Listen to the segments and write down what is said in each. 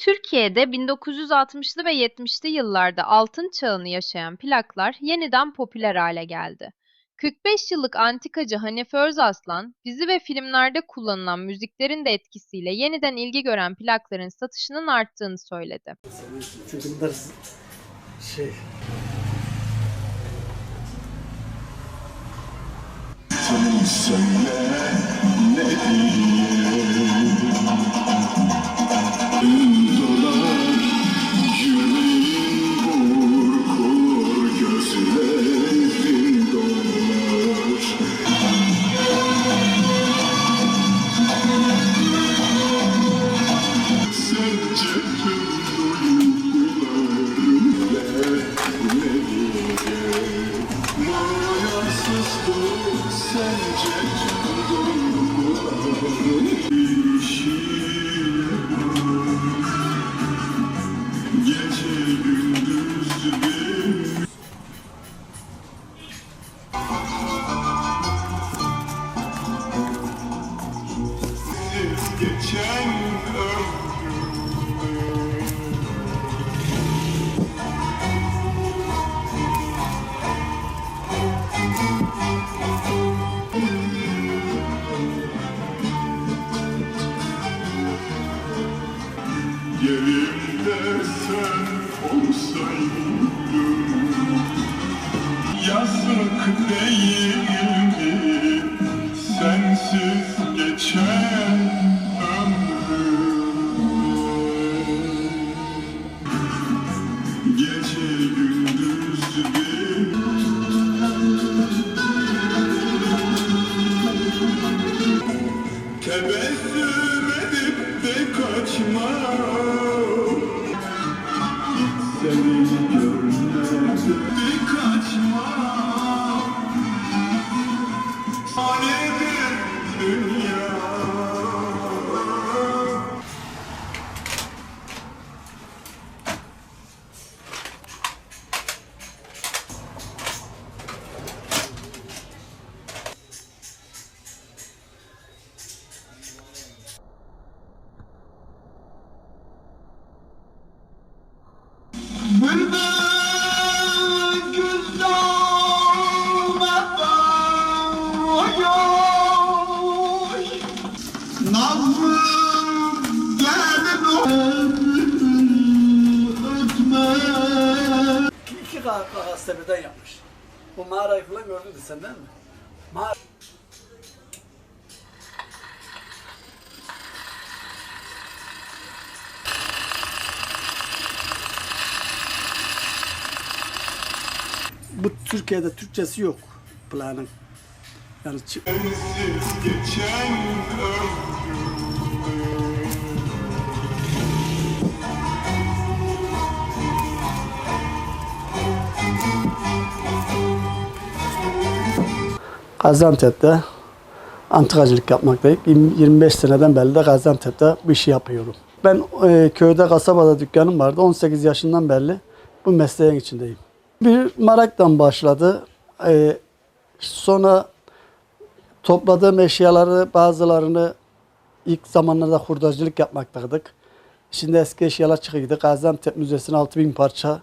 Türkiye'de 1960'lı ve 70'li yıllarda altın çağını yaşayan plaklar yeniden popüler hale geldi. 45 yıllık antikacı Hanife Özaslan, dizi ve filmlerde kullanılan müziklerin de etkisiyle yeniden ilgi gören plakların satışının arttığını söyledi. Çünkü bunlar şey geçen iki ka- gazete birden yapmış. Bu mağarayı falan gördün de sen değil mi? Mağara Bu Türkiye'de Türkçesi yok planın. Yani geçen Gaziantep'te antikacılık yapmaktayım. 20 25 seneden beri de Gaziantep'te bu işi yapıyorum. Ben e, köyde kasabada dükkanım vardı. 18 yaşından beri bu mesleğin içindeyim. Bir meraktan başladı. E, sonra topladığım eşyaları bazılarını ilk zamanlarda hurdacılık yapmaktaydık. Şimdi eski eşyalar çıkıyordu. Gaziantep Müzesi'ne 6000 parça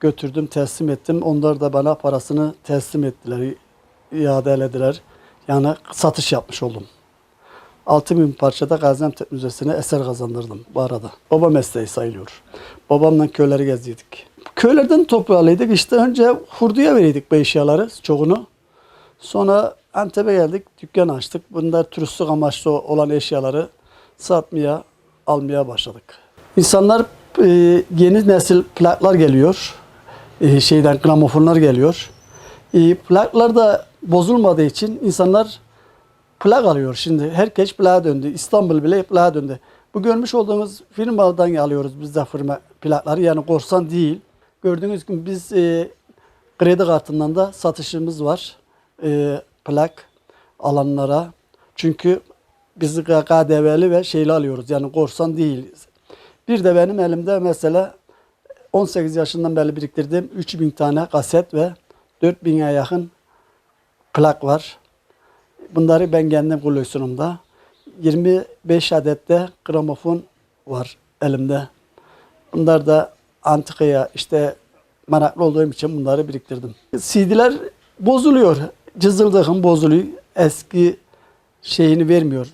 götürdüm, teslim ettim. Onlar da bana parasını teslim ettiler, iade. Yani satış yapmış oldum. 6000 parçada Gaziantep Müzesi'ne eser kazandırdım bu arada. Baba mesleği sayılıyor. Babamla köyleri geziydik. Köylerden toprağlıydık. İşte önce hurduya veriydik bu eşyaları çoğunu. Sonra Antep'e geldik, dükkan açtık. Bunlar turistik amaçlı olan eşyaları satmaya, almaya başladık. İnsanlar e, yeni nesil plaklar geliyor. E, şeyden gramofonlar geliyor. E, plaklar da bozulmadığı için insanlar plak alıyor şimdi. Herkes plağa döndü. İstanbul bile plağa döndü. Bu görmüş olduğumuz firmadan alıyoruz biz de firma plakları. Yani korsan değil. Gördüğünüz gibi biz e, kredi kartından da satışımız var. E, plak alanlara. Çünkü biz KDV'li ve şeyli alıyoruz. Yani korsan değil. Bir de benim elimde mesela 18 yaşından beri biriktirdiğim 3000 tane kaset ve 4000'e yakın plak var. Bunları ben kendim koleksiyonumda. 25 adette gramofon var elimde. Bunlar da antikaya işte meraklı olduğum için bunları biriktirdim. CD'ler bozuluyor. Cızıldığım bozuluyor. Eski şeyini vermiyor.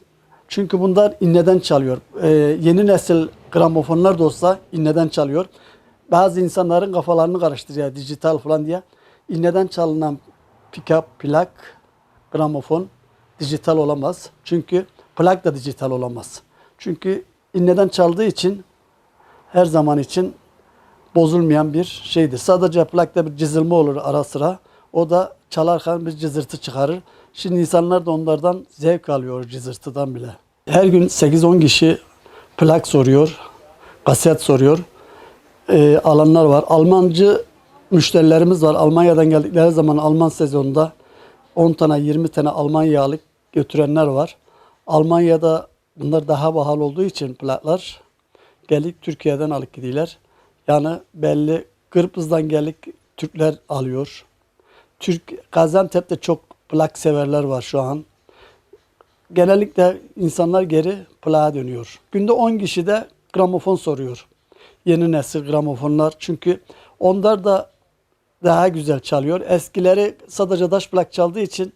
Çünkü bunlar inneden çalıyor. Ee, yeni nesil gramofonlar da olsa inneden çalıyor. Bazı insanların kafalarını karıştırıyor dijital falan diye. İnneden çalınan pick-up, plak, gramofon dijital olamaz. Çünkü plak da dijital olamaz. Çünkü inneden çaldığı için her zaman için bozulmayan bir şeydir. Sadece plakta bir cızılma olur ara sıra. O da çalarken bir cızırtı çıkarır. Şimdi insanlar da onlardan zevk alıyor cızırtıdan bile. Her gün 8-10 kişi plak soruyor, kaset soruyor. Ee, alanlar var. Almancı müşterilerimiz var. Almanya'dan geldikleri zaman Alman sezonunda 10 tane 20 tane Almanya götürenler var. Almanya'da bunlar daha pahalı olduğu için plaklar gelip Türkiye'den alıp gidiyorlar. Yani belli Kırpız'dan gelip Türkler alıyor. Türk Gaziantep'te çok plak severler var şu an. Genellikle insanlar geri plağa dönüyor. Günde 10 kişi de gramofon soruyor. Yeni nesil gramofonlar. Çünkü onlar da daha güzel çalıyor. Eskileri sadece taş plak çaldığı için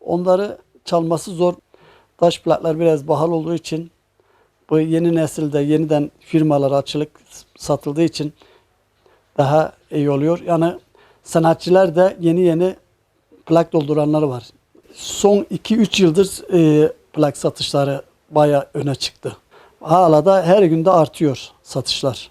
onları çalması zor. Taş plaklar biraz pahalı olduğu için bu yeni nesilde yeniden firmalar açılıp satıldığı için daha iyi oluyor. Yani sanatçılar da yeni yeni plak dolduranlar var. Son 2-3 yıldır e, plak satışları bayağı öne çıktı. Hala da her günde artıyor satışlar.